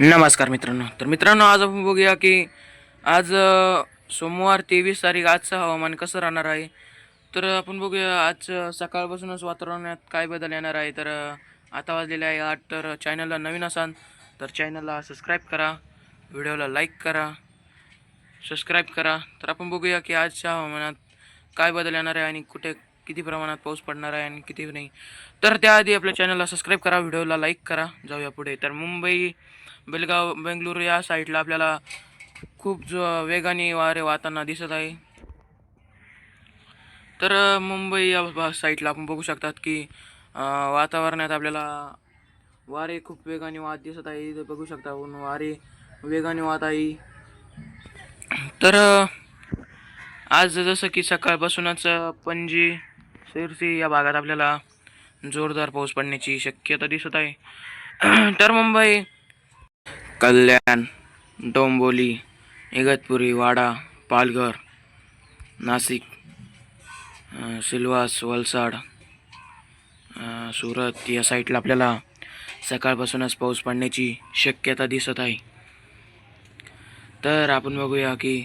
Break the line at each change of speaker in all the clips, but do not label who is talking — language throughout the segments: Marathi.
नमस्कार मित्रांनो. तर मित्रांनो आज आपण बघूया की आज सोमवार तेवीस तारीख आजचं हवामान कसं राहणार आहे? तर आपण बघूया आज सकाळपासूनच वातावरणात काय बदल येणार आहे? तर आता वाजलेले आहे आठ तर चॅनलला नवीन असाल तर चॅनलला सबस्क्राईब करा. व्हिडिओला लाईक करा. सबस्क्राईब करा. तर आपण बघूया की आजच्या हवामानात काय बदल येणार आहे आणि कुठे किती प्रमाणात पाऊस पडणार आहे आणि किती नाही. तर त्याआधी आपल्या चॅनलला सबस्क्राईब करा. व्हिडिओला लाईक करा. जाऊया पुढे. तर मुंबई बेलगाव बेंगलुरू या साईडला आपल्याला खूप ज वेगाने वारे वाहताना दिसत आहे. तर मुंबई या साईडला आपण बघू शकतात की वातावरणात आपल्याला वारे खूप वेगाने वाहत दिसत आहे. इथं बघू शकता आपण वारे वेगाने वाहत आहे. तर आज जसं की सकाळपासूनच पणजी सिरसी या भागात आपल्याला जोरदार पाऊस पडण्याची शक्यता दिसत आहे. तर मुंबई कल्याण डोंबोली इगतपुरी वाडा पालघर नाशिक सिल्वास वलसाड सुरत या साईडला आपल्याला सकाळपासूनच पाऊस पडण्याची शक्यता दिसत आहे. तर आपण बघूया की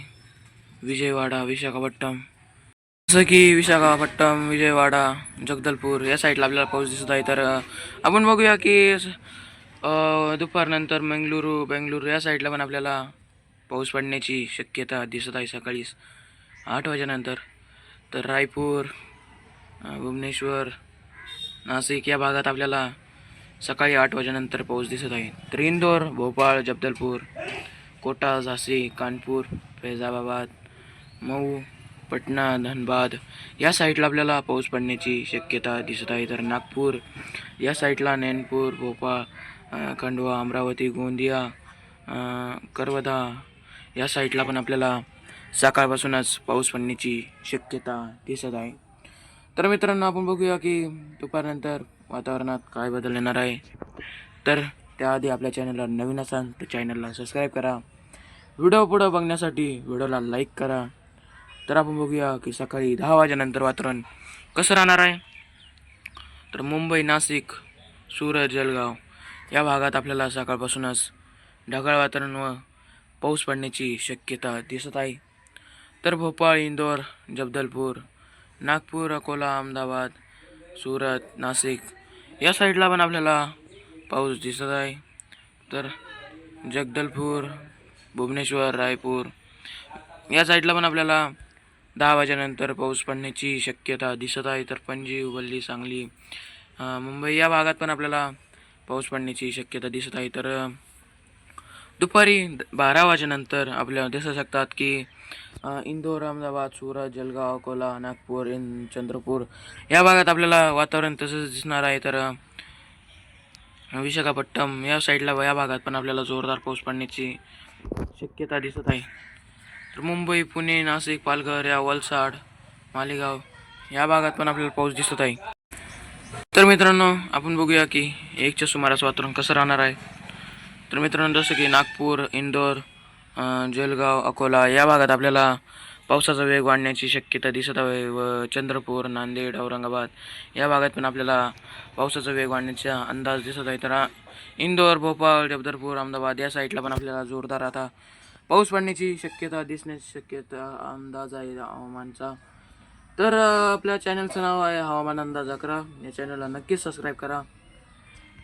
विजयवाडा विशाखापट्टणम. जसं की विशाखापट्टणम विजयवाडा जगदलपूर या साईडला आपल्याला पाऊस दिसत आहे. तर आपण बघूया की दुपारनंतर मंगलुरू बेंगलुरू या साईडला पण आपल्याला पाऊस पडण्याची शक्यता दिसत आहे सकाळीच आठ वाजेनंतर तर रायपूर भुवनेश्वर नाशिक या भागात आपल्याला सकाळी आठ वाजेनंतर पाऊस दिसत आहे. तर इंदोर भोपाळ जगदलपूर कोटा झासी कानपूर फैजाबाद मऊ पटना धनबाद या साईडला आपल्याला पाऊस पडण्याची शक्यता दिसत आहे. तर नागपूर या साईडला नैनपूर भोपाळ खंडवा अमरावती गोंदिया अ, करवदा या साईडला पण आपल्याला सकाळपासूनच पाऊस पडण्याची शक्यता दिसत आहे. तर मित्रांनो आपण बघूया की दुपारनंतर वातावरणात काय बदल येणार आहे. तर त्याआधी आपल्या चॅनलला नवीन असाल तर चॅनलला सबस्क्राईब करा. व्हिडिओ पुढं बघण्यासाठी व्हिडिओला लाईक करा. तर आपण बघूया की सकाळी दहा वाजेनंतर वातावरण कसं राहणार आहे. तर मुंबई नाशिक सुरत जळगाव या भागात आपल्याला सकाळपासूनच ढगाळ वातावरण व पाऊस पडण्याची शक्यता दिसत आहे. तर भोपाळ इंदोर जबदलपूर नागपूर अकोला अहमदाबाद सुरत नाशिक या साईडला पण आपल्याला पाऊस दिसत आहे. तर जगदलपूर भुवनेश्वर रायपूर या साईडला पण आपल्याला दहा वाजेनंतर पाऊस पडण्याची शक्यता दिसत आहे. तर पणजी हुबल्ली सांगली मुंबई या भागात पण आपल्याला पाऊस पडण्याची शक्यता दिसत आहे. तर दुपारी द- बारा वाजेनंतर आपल्याला दिसू शकतात की इंदोर अहमदाबाद सुरत जलगाव अकोला नागपूर इन चंद्रपूर या भागात आपल्याला वातावरण तसंच दिसणार आहे. तर विशाखापट्टम विशाखापट्टणम या साईडला या भागात पण आपल्याला जोरदार पाऊस पडण्याची शक्यता दिसत आहे. तर मुंबई पुणे नाशिक पालघर या वलसाड मालेगाव या भागात पण आपल्याला पाऊस दिसत आहे. तर मित्रांनो आपण बघूया की एकच्या सुमारास वातावरण कसं राहणार आहे. तर मित्रांनो जसं की नागपूर इंदोर जलगाव अकोला या भागात आपल्याला पावसाचा वेग वाढण्याची शक्यता दिसत आहे व चंद्रपूर नांदेड औरंगाबाद या भागात पण आपल्याला पावसाचा वेग वाढण्याचा अंदाज दिसत आहे. तर इंदोर भोपाळ जबदरपूर अहमदाबाद या साईडला पण आपल्याला जोरदार आता पाऊस पडण्याची शक्यता दिसण्याची शक्यता अंदाज आहे हवामानचा. तर आपल्या चॅनलचं नाव आहे हवामान अंदाज अकरा. या चॅनलला नक्कीच सबस्क्राईब करा.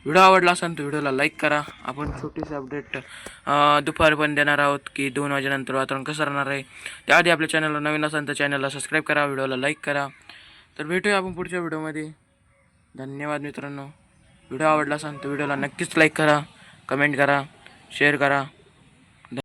व्हिडिओ आवडला असेल तर व्हिडिओला लाईक करा. आपण छोटीशी अपडेट दुपारी पण देणार आहोत की दोन वाजेनंतर वातावरण कसं राहणार आहे. त्याआधी आपल्या चॅनलला नवीन असेल तर चॅनलला सबस्क्राईब करा व्हिडिओला लाईक करा. तर भेटूया आपण पुढच्या व्हिडिओमध्ये. धन्यवाद मित्रांनो. व्हिडिओ आवडला असेल तर व्हिडिओला नक्कीच लाईक करा कमेंट करा शेअर करा.